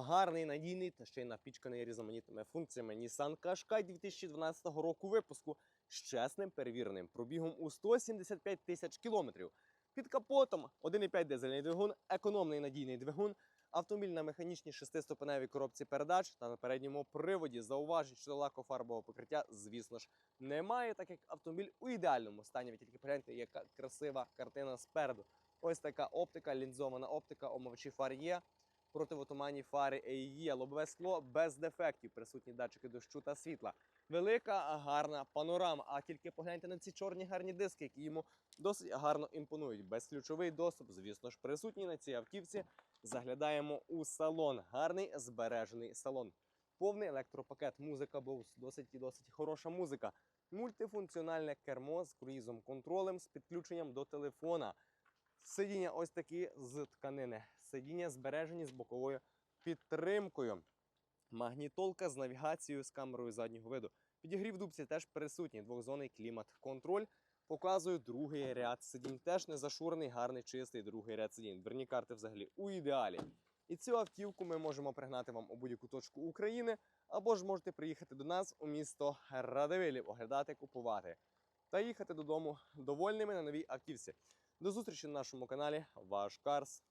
гарний, надійний та ще й напічканий різноманітними функціями Nissan Qashqai 2012 року випуску з чесним перевіреним пробігом у 175 тисяч кілометрів. Під капотом 1,5 дизельний двигун, економний надійний двигун, автомобіль на механічній шестиступеневій коробці передач та на передньому приводі. Зауважить, що лакофарбового покриття, звісно ж, немає, так як автомобіль у ідеальному стані. Ви тільки погляньте, яка красива картина спереду. Ось така оптика, лінзована оптика, омивачі фар є. Противотуманні фари є, лобове скло без дефектів, присутні датчики дощу та світла. Велика гарна панорама. А тільки погляньте на ці чорні гарні диски, які йому досить гарно імпонують. Безключовий доступ, звісно ж, присутній на цій автівці. Заглядаємо у салон. Гарний збережений салон. Повний електропакет, музика Bose, досить і досить хороша музика. Мультифункціональне кермо з круїзом контролем з підключенням до телефона. Сидіння ось такі з тканини. Сидіння збережені з боковою підтримкою. Магнітолка з навігацією з камерою заднього виду. Підігрів дубці теж присутній. Двохзонний клімат-контроль. Показую другий ряд сидінь. Теж не зашурений, гарний, чистий другий ряд сидінь. Дверні карти взагалі у ідеалі. І цю автівку ми можемо пригнати вам у будь-яку точку України, або ж можете приїхати до нас у місто Радивилів, оглядати, купувати та їхати додому довольними на новій автівці. До зустрічі на нашому каналі Ваш Карс.